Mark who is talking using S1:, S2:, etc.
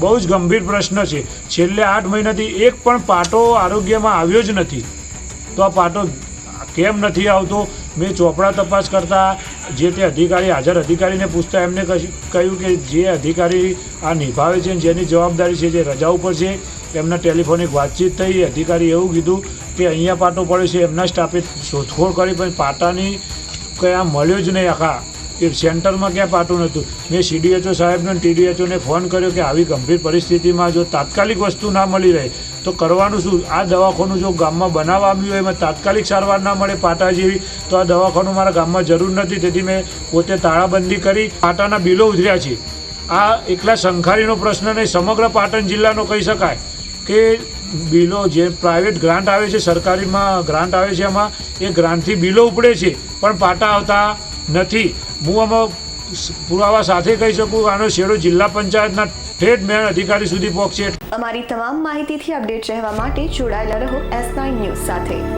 S1: બહુ જ ગંભીર પ્રશ્ન છે. છેલ્લે આઠ મહિનાથી એક પણ પાટો આરોગ્યમાં આવ્યો જ નથી. તો આ પાટો કેમ નથી આવતો? મેં ચોપડા તપાસ કરતા જે તે અધિકારી, હાજર અધિકારીને પૂછતા એમને કહ્યું કે જે અધિકારી આ નિભાવે છે જેની જવાબદારી છે, જે રજા ઉપર છે, એમના ટેલિફોનિક વાતચીત થઈ, અધિકારી એવું કીધું કે અહીંયા પાટો પડ્યો છે, એમના સ્ટાફે શોધખોળ કરી, પણ પાટાની કયા મળ્યો જ નહીં આખા એ સેન્ટરમાં ક્યાં પાટું નહોતું. મેં સીડીએચઓ સાહેબને ટીડીએચઓને ફોન કર્યો કે આવી ગંભીર પરિસ્થિતિમાં જો તાત્કાલિક વસ્તુ ના મળી રહે, તો કરવાનું શું? આ દવાખાનું જો ગામમાં બનાવવા આવ્યું હોય, એમાં તાત્કાલિક સારવાર ના મળે પાટા જેવી, તો આ દવાખાનું મારા ગામમાં જરૂર નથી. તેથી મેં પોતે તાળાબંધી કરી પાટાના બિલો ઉધર્યા છે. આ એકલા સંખારીનો પ્રશ્ન નહીં, સમગ્ર પાટણ જિલ્લાનો કહી શકાય કે બિલો જે પ્રાઇવેટ ગ્રાન્ટ આવે છે, સરકારીમાં ગ્રાન્ટ આવે છે, એમાં એ ગ્રાન્ટથી બિલો ઉપડે છે, પણ પાટા આવતા નથી. હું આમાં પુરાવા સાથે કહી શકું આનો શેડો જિલ્લા પંચાયતના ઠેઠ મેળ અધિકારી સુધી પહોંચશે.
S2: અમારી તમામ માહિતીથી અપડેટ રહેવા માટે જોડાયેલા રહો એસ ન્યૂઝ સાથે.